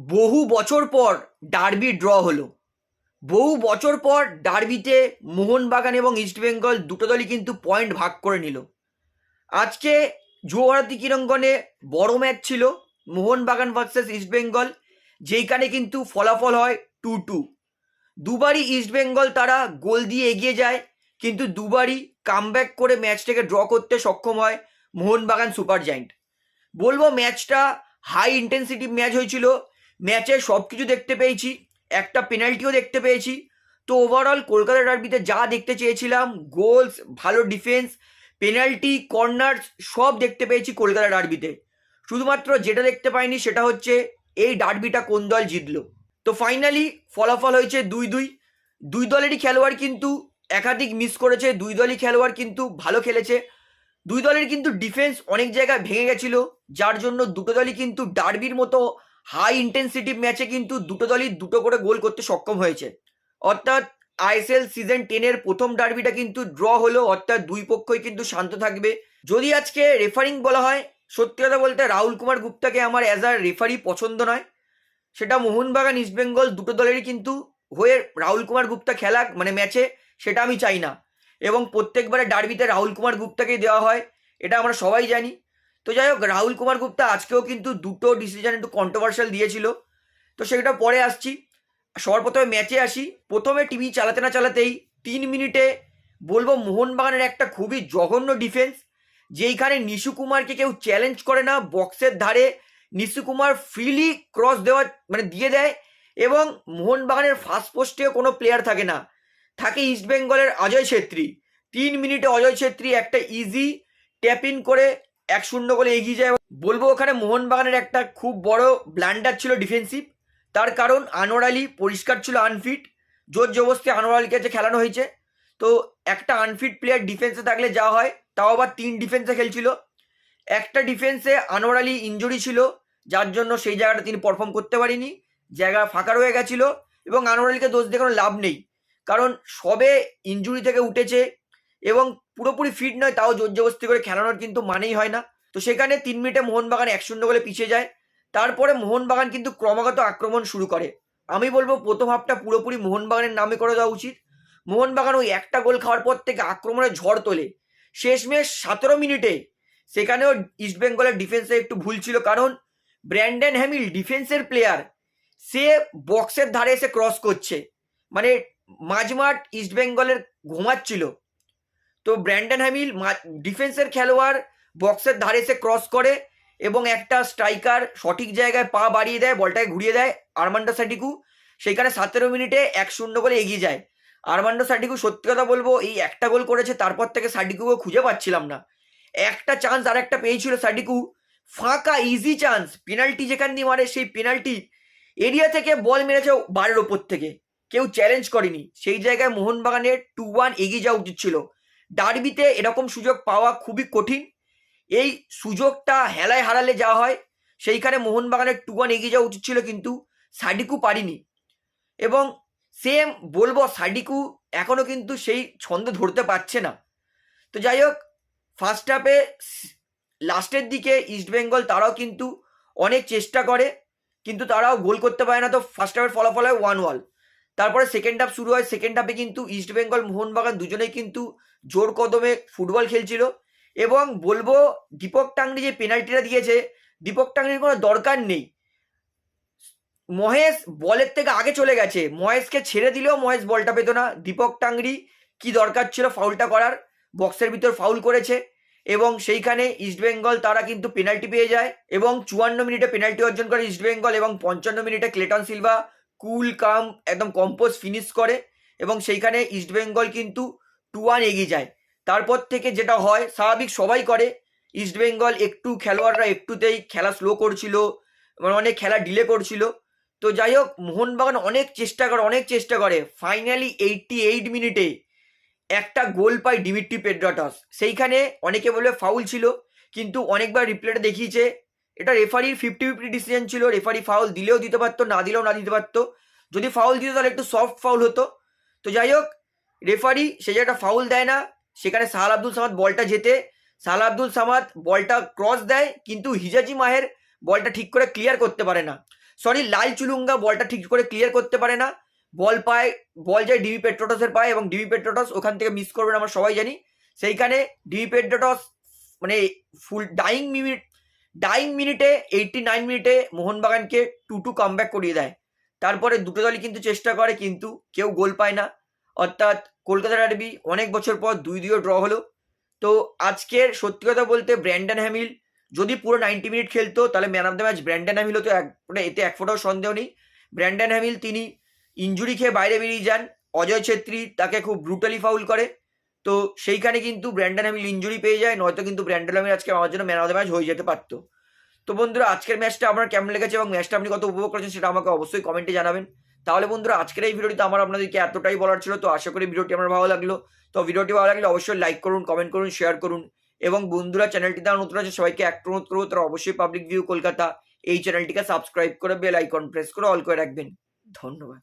বহু বছর পর ডার্বি ড্র হলো। বহু বছর পর ডার্বিতে মোহনবাগান এবং ইস্টবেঙ্গল দুটো দলই কিন্তু পয়েন্ট ভাগ করে নিল। আজকে যুবভারতী ক্রীড়াঙ্গনে বড় ম্যাচ ছিল মোহনবাগান ভার্সেস ইস্টবেঙ্গল যেইখানে কিন্তু ফলাফল হয় টু টু। দুবারই ইস্টবেঙ্গল তারা গোল দিয়ে এগিয়ে যায়, কিন্তু দুবারই কামব্যাক করে ম্যাচটাকে ড্র করতে সক্ষম হয় মোহনবাগান সুপার জায়েন্ট। বলব ম্যাচটা হাই ইন্টেন্সিটি ম্যাচ হয়েছিল ম্যাচে সব কিছু দেখতে পেয়েছি, একটা পেনাল্টিও দেখতে পেয়েছি। তো ওভারঅল কলকাতা ডার্বিতে যা দেখতে চেয়েছিলাম গোলস ভালো ডিফেন্স পেনাল্টি কর্নার্স সব দেখতে পেয়েছি কলকাতা ডার্বিতে শুধুমাত্র যেটা দেখতে পাইনি সেটা হচ্ছে এই ডার্বিটা কোন দল জিতলো। তো ফাইনালি ফলাফল হয়েছে দুই দুই। দুই দলেরই খেলোয়াড় কিন্তু একাধিক মিস করেছে, দুই দলই খেলোয়াড় কিন্তু ভালো খেলেছে। দুই দলের কিন্তু ডিফেন্স অনেক জায়গায় ভেঙে গেছিল, যার জন্য দুটো দলই কিন্তু ডার্বির মতো হাই ইন্টেন্সিটি ম্যাচে কিন্তু দুটো দলই দুটো করে গোল করতে সক্ষম হয়েছে। অর্থাৎ আইএসএল সিজন টেনের প্রথম ডার্বিটা কিন্তু ড্র হলো, অর্থাৎ দুই পক্ষই কিন্তু শান্ত থাকবে। যদি আজকে রেফারিং বলা হয়, সত্যি কথা বলতে রাহুল কুমার গুপ্তাকে আমার অ্যাজ আ রেফারি পছন্দ নয়। সেটা মোহনবাগান ইস্টবেঙ্গল দুটো দলেরই কিন্তু হয়ে রাহুল কুমার গুপ্তা খেলা মানে ম্যাচে সেটা আমি চাই না। এবং প্রত্যেকবারে ডার্বিতে রাহুল কুমার গুপ্তাকেই দেওয়া হয়, এটা আমরা সবাই জানি। তো যাই হোক, রাহুল কুমার গুপ্তা আজকেও কিন্তু দুটো ডিসিশন একটু কন্ট্রোভার্সিয়াল দিয়েছিল। তো সেটা পরে আসছি। সবার প্রথমে ম্যাচে আসি। প্রথমে টিভি চালাতে না চালাতেই তিন মিনিটে বলব মোহনবাগানের একটা খুবই জঘন্য ডিফেন্স যেইখানে নিশু কুমারকে কেউ চ্যালেঞ্জ করে না বক্সের ধারে নিশু কুমার ফ্রিলি ক্রস দেওয়া মানে দিয়ে দেয় এবং মোহনবাগানের ফার্স্ট পোস্টেও কোনো প্লেয়ার থাকে না। থাকে ইস্টবেঙ্গলের অজয় ছেত্রী তিন মিনিটে অজয় ছেত্রী একটা ইজি ট্যাপ ইন করে এক শূন্য করে এগিয়ে যায়। বলব ওখানে মোহনবাগানের একটা খুব বড় ব্ল্যান্ডার ছিল ডিফেন্সিভ তার কারণ আনোয়ার আলী পরিষ্কার ছিল আনফিট জোর জবস্তি আনোয়ার আলীকে যে খেলানো হয়েছে। তো একটা আনফিট প্লেয়ার ডিফেন্সে থাকলে যা হয়, তাও আবার তিন ডিফেন্সে খেলছিল। একটা ডিফেন্সে আনোয়ার আলী ইঞ্জুরি ছিল, যার জন্য সেই জায়গাটা তিনি পারফর্ম করতে পারেনি। জায়গা ফাঁকা রয়ে গেছিল এবং আনোয়ার আলীকে দোষ দিয়ে কোনো লাভ নেই। কারণ সবে ইঞ্জুরি থেকে উঠেছে এবং পুরোপুরি ফিট নয়, তাও জোর জবস্তি করে খেলানোর কিন্তু মানেই হয় না। তো সেখানে তিন মিনিটে মোহনবাগান এক শূন্য গোলে পিছিয়ে যায়। তারপরে মোহনবাগান কিন্তু ক্রমাগত আক্রমণ শুরু করে। আমি বলব প্রথম হাফটা পুরোপুরি মোহনবাগানের নামে করে দেওয়া উচিত। মোহনবাগান ওই একটা গোল খাওয়ার পর থেকে আক্রমণের ঝড় তোলে। শেষমেশ সতেরো মিনিটে সেখানেও ইস্টবেঙ্গলের ডিফেন্সে একটু ভুল ছিল, কারণ ব্র্যান্ডন হ্যামিল ডিফেন্সের প্লেয়ার সে বক্সের ধারে এসে ক্রস করছে। মানে মাঝমাঠ ইস্টবেঙ্গলের ঘুমাচ্ছিল। তো ব্র্যান্ডন হ্যামিল ডিফেন্সের খেলোয়াড়, বক্সের ধারে এসে ক্রস করে এবং একটা স্ট্রাইকার সঠিক জায়গায় পা বাড়িয়ে দেয়, বলটাকে ঘুরিয়ে দেয়, আরমান্ডো সাটিকু সেখানে সতেরো মিনিটে এক শূন্য করে এগিয়ে যায়। আরমান্ডো সাটিকু সত্যি কথা বলব, এই একটা গোল করেছে, তারপর থেকে সাটিকুকে খুঁজে পাচ্ছিলাম না। একটা চান্স আর একটা পেয়েছিল সাটিকু ফাঁকা ইজি চান্স পেনাল্টি যেখান দিয়ে মারে, সেই পেনাল্টি এরিয়া থেকে বল মেরেছে বারের ওপর থেকে। কেউ চ্যালেঞ্জ করেনি। সেই জায়গায় মোহনবাগানের টু ওয়ান এগিয়ে যাওয়া উচিত ছিল। ডার্বিতে এরকম সুযোগ পাওয়া খুবই কঠিন। এই সুযোগটা হেলায় হারালে যা হয়, সেইখানে মোহনবাগানের টু ওয়ান এগিয়ে যাওয়া উচিত ছিল কিন্তু সাডিকু পারিনি। এবং সেম বলব সাডিকু এখনও কিন্তু সেই ছন্দ ধরতে পারছে না। তো যাই হোক ফার্স্ট হাফে লাস্টের দিকে ইস্টবেঙ্গল তারাও কিন্তু অনেক চেষ্টা করে, কিন্তু তারাও গোল করতে পারে না। তো ফার্স্ট হাফের ফলাফল হয় ওয়ান ওয়াল তারপরে সেকেন্ড হাফ শুরু হয় সেকেন্ড হাফে কিন্তু ইস্টবেঙ্গল মোহনবাগান দুজনেই কিন্তু জোর কদমে ফুটবল খেলছিল। এবং বলব দীপক টাংরি যে পেনাল্টিটা দিয়েছে, দীপক টাংরির কোনো দরকার নেই। মহেশ বলের থেকে আগে চলে গেছে। মহেশকে ছেড়ে দিলেও মহেশ বলটা পেতো না। দীপক টাংরি কি দরকার ছিল ফাউলটা করার? বক্সের ভিতর ফাউল করেছে। এবং সেইখানে ইস্টবেঙ্গল তারা কিন্তু পেনাল্টি পেয়ে যায়। এবং চুয়ান্ন মিনিটে পেনাল্টি অর্জন করে ইস্টবেঙ্গল এবং পঞ্চান্ন মিনিটে ক্লেটন সিলভা কুল কাম একদম কম্পোজ ফিনিশ করে এবং সেইখানে ইস্টবেঙ্গল কিন্তু টু ওয়ান এগিয়ে যায়। তারপর থেকে যেটা হয়, স্বাভাবিক সবাই করে। ইস্টবেঙ্গল একটু খেলোয়াড়রা একটুতেই খেলা স্লো করছিল মানে অনেক খেলা ডিলে করছিল। তো যাই হোক, মোহনবাগান অনেক চেষ্টা করে, অনেক চেষ্টা করে। ফাইনালি এইটটি এইট মিনিটে একটা গোল পায় ডিমিট্রি পেড্রাটস সেইখানে অনেকে বলবে ফাউল ছিল, কিন্তু অনেকবার রিপ্লেটা দেখিয়েছে এটা রেফারির ফিফটি ফিফটি ডিসিশন ছিল রেফারি ফাউল দিলেও দিতে পারতো, না দিলেও না দিতে পারতো। যদি ফাউল দিত তাহলে একটু সফট ফাউল হতো। তো যাই হোক রেফারি সে জায়গাটা ফাউল দেয় না, সেখানে সাহাল আব্দুল সামাদ বলটা যেতে সাহাল আব্দুল সামাদ বলটা ক্রস দেয়, কিন্তু হিজাজি মাহের বলটা ঠিক করে ক্লিয়ার করতে পারে না। সরি লাল চুলুঙ্গা বলটা ঠিক করে ক্লিয়ার করতে পারে না। বল পায়, বল যায় ডিবি পেট্রোটসের পায় এবং ডিবি পেট্রোটস ওখান থেকে মিস করবেন আমরা সবাই জানি। সেইখানে ডিবি পেট্রোটস মানে ফুল ডাইং মিনিট ডাইং মিনিটে এইটটি নাইন মিনিটে মোহনবাগানকে টু টু কামব্যাক করিয়ে দেয়। তারপরে দুটো দলই কিন্তু চেষ্টা করে, কিন্তু কেউ গোল পায় না। অর্থাৎ কলকাতা ডার্বি অনেক বছর পর দুই দুইও ড্র হলো। তো আজকের সত্যি কথা বলতে ব্র্যান্ডন হ্যামিল যদি পুরো নাইনটি মিনিট খেলতো, তাহলে man of the match Brandon Hamill হতো। এক মানে এতে এক ফোটাও সন্দেহ নেই। ব্র্যান্ডন হ্যামিল, তিনি ইঞ্জুরি খেয়ে বাইরে বেরিয়ে যান। অজয় ছেত্রী তাকে খুব ব্রুটালি ফাউল করে। তো সেইখানে কিন্তু ব্র্যান্ডন হ্যামিল ইঞ্জুরি পেয়ে যায়, নয়তো কিন্তু ব্র্যান্ডন হ্যামিল আজকে আমার জন্য ম্যান অফ দ্য ম্যাচ হয়ে যেতে পারতো। তো বন্ধুরা, আজকের ম্যাচটা আপনার কেমন লেগেছে এবং ম্যাচটা আপনি কত উপভোগ করেছেন সেটা আমাকে অবশ্যই কমেন্টে জানাবেন। তাহলে বন্ধুরা, আজকের এই ভিডিওটিতে আমার আপনাদেরকে এতটাই বলার ছিল, তো আশা করি ভিডিওটি আমার ভালো লাগল। তো ভিডিওটি ভালো লাগলে অবশ্যই লাইক করুন কমেন্ট করুন শেয়ার করুন এবং বন্ধুরা চ্যানেলটি তারা নতুন আছে, সবাইকে একটা অনুরোধ করব, তারা অবশ্যই পাবলিক ভিউ কলকাতা এই চ্যানেলটিকে সাবস্ক্রাইব করে বেল আইকন প্রেস করে অল করে রাখবেন। ধন্যবাদ।